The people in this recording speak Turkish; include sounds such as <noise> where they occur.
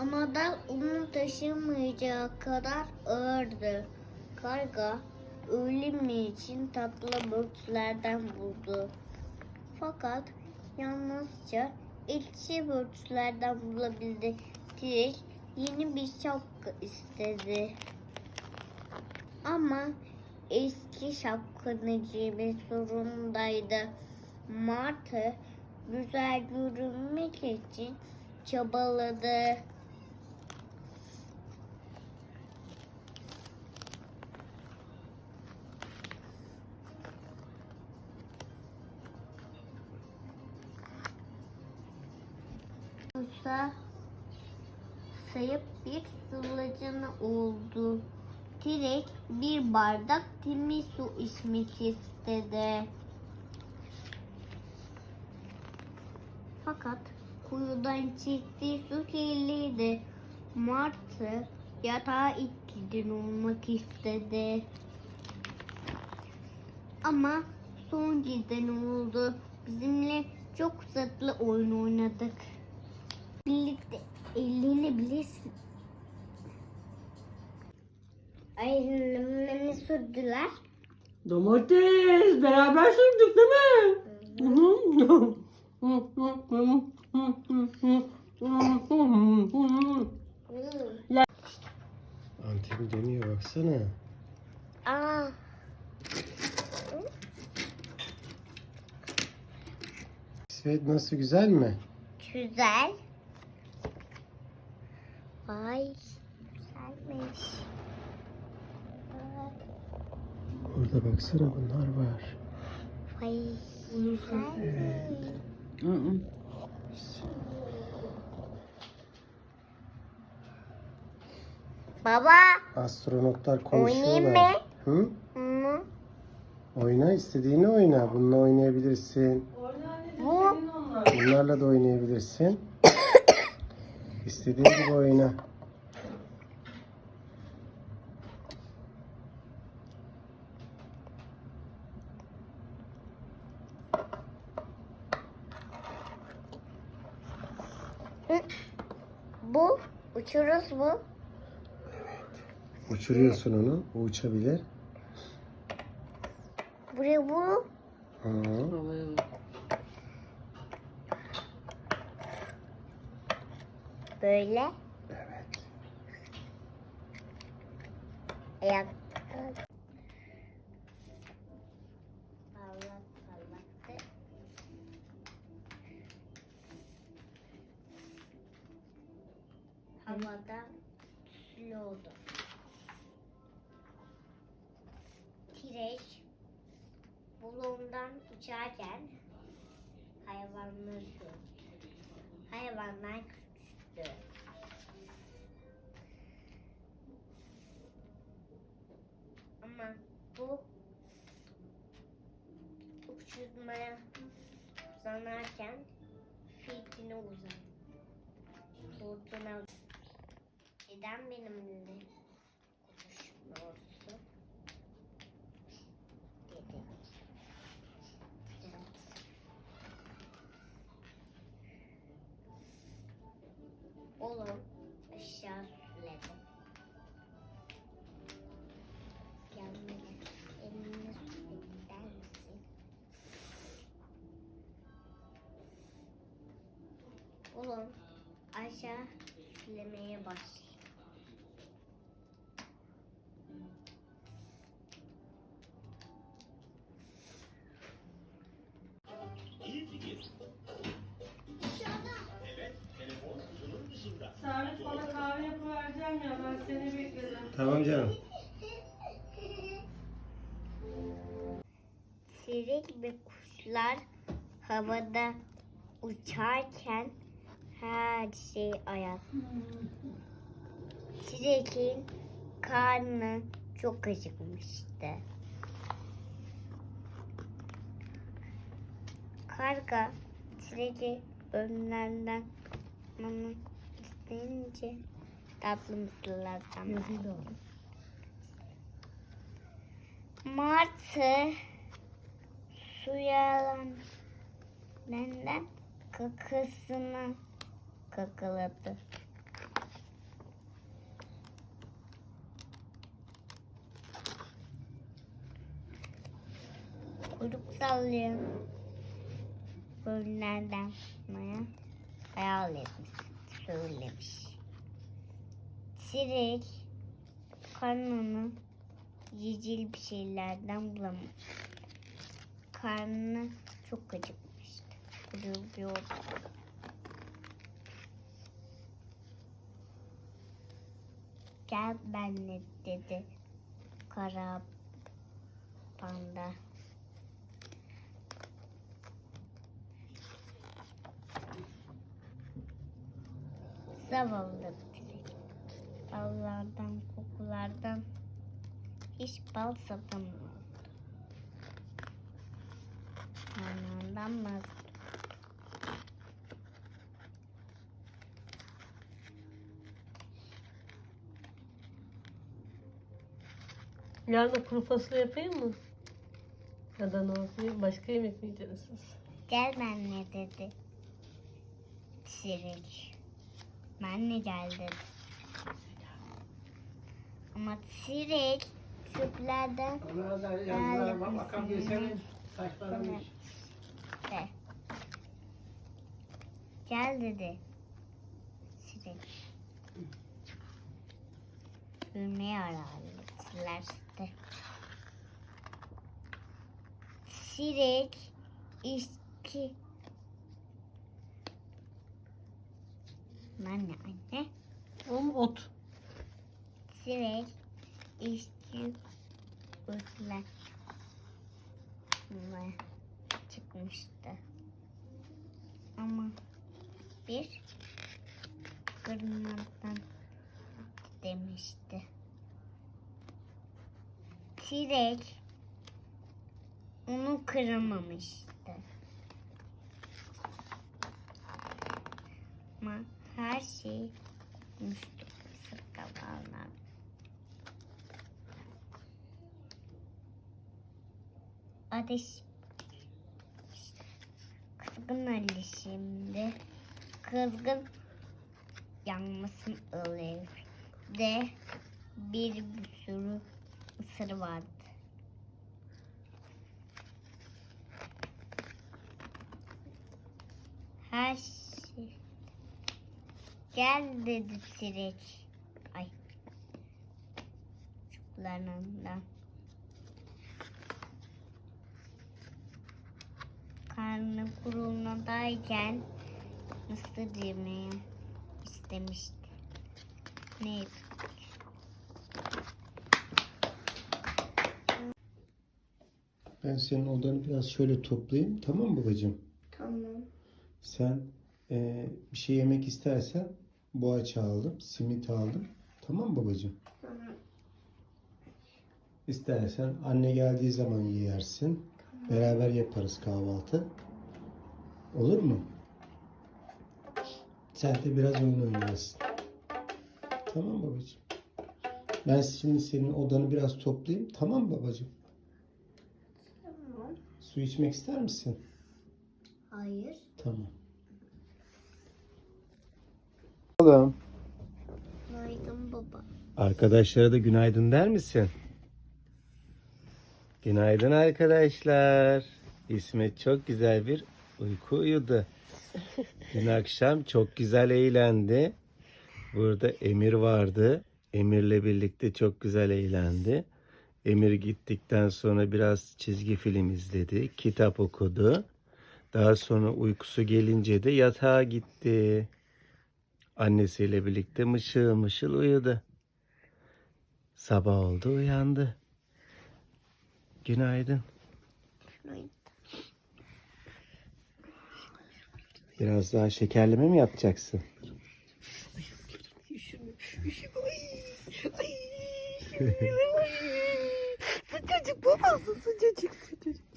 Ama da onu taşımayacağı kadar ağırdı. Karga ölüm için tatlı börtülerden buldu. Fakat yalnızca ekşi börtülerden bulabildi. Direk yeni bir şapka istedi. Ama eski şapkanı giymek zorundaydı. Martı güzel görünmek için çabaladı. Musa sayıp bir sılıcını oldu. Direk bir bardak temiz su içmek istedi. Fakat kuyudan çektiği su kirliydi. Martı yatağa itkiden olmak istedi. Ama son giden oldu. Bizimle çok tatlı oyun oynadık. Birlikte eğlenebilirsin. Ayrılığını sürdüler. Domates beraber sürdük değil mi? Anteni dönüyor baksana. Aa, İsmet nasıl güzel mi? güzel. Vay, güzelmiş. Orada baksana bunlar var. Vay, güzelmiş. Baba, Astronotlar Oynayayım konuşuyorlar. mı? Hı? hı, Oyna istediğini oyna. Bununla oynayabilirsin. bu Bunlarla da oynayabilirsin. <coughs> İstediğin gibi oyna. bu uçuruz bu. Uçuruyorsun onu. O uçabilir. Buraya bu. Hı. Böyle. Evet. Ayak. Havada tüslü oldu. Kireç bulundan uçarken hayvanları gördü. Hayvanlar Ama bu uçurmaya uzanarken fitine uzan. Kurtuna neden benimle konuşmuyorsun? Dedi. Evet. Oğlum aşağı sürüledim. Gelmedi. Elini sürdü der misin? Oğlum aşağı sülemeye başladı. Ya ben seni bekledim. Tamam canım. Sirik ve kuşlar havada uçarken her şey ayaz. Sirek'in karnı çok acıkmıştı. Karga Sirek'i önlerinden onu isteyince Tatlı mısırlardan var. Martı suya benden kakasını kakaladı. Kuyruk sallayın. Bölümlerden tutmaya hayal etmiş, söylemiş. Sinek karnını yiyecek bir şeylerden bulamış. Karnı çok acıkmıştı. Duruyordu. Gel benimle dedi kara panda. Zavallı. Ballardan, kokulardan hiç bal satamıyordu. Karnından vaz Yarın kuru fasulye yapayım mı? Ya da ne yapayım? Başka yemek mi yiyeceksiniz? Gel benimle dedi. Sirik. Benle gel dedi. Ama Sirik çöplerden Yazılarıma bakabilirseniz saçlarım de. Gel dedi. Sirik. Gülmeye ararlar de. Sirik içki. Anne anne. Ama ot. İşçi ötler çıkmıştı. Ama bir kırmadan demişti. Tirek onu kıramamıştı. Ama her şey müştü Ateş kızgın Ali şimdi kızgın yanmasın oluyor de bir, bir sürü ısır vardı. Her şey gel dedi Sirek. Ay çocuklarından. Karnı kurulmadayken mısır yemeği istemişti. Neydi? Ben senin odanı biraz şöyle toplayayım. Tamam mı babacığım? Tamam. Sen e, bir şey yemek istersen boğaça aldım, simit aldım. Tamam mı babacığım? Tamam. İstersen anne geldiği zaman yersin. Beraber yaparız kahvaltı. Olur mu? Sen de biraz oyun oynarsın. Tamam babacığım. Ben şimdi senin odanı biraz toplayayım. Tamam mı babacığım? Tamam. Su içmek ister misin? Hayır. Tamam. Oğlum. Günaydın baba. Arkadaşlara da günaydın der misin? Günaydın arkadaşlar. İsmet çok güzel bir uyku uyudu. Dün akşam çok güzel eğlendi. Burada Emir vardı. Emir'le birlikte çok güzel eğlendi. Emir gittikten sonra biraz çizgi film izledi, kitap okudu. Daha sonra uykusu gelince de yatağa gitti. Annesiyle birlikte mışıl mışıl uyudu. Sabah oldu uyandı. Günaydın. Günaydın. Biraz daha şekerleme mi yapacaksın? Sıcacık babası sıcacık sıcacık.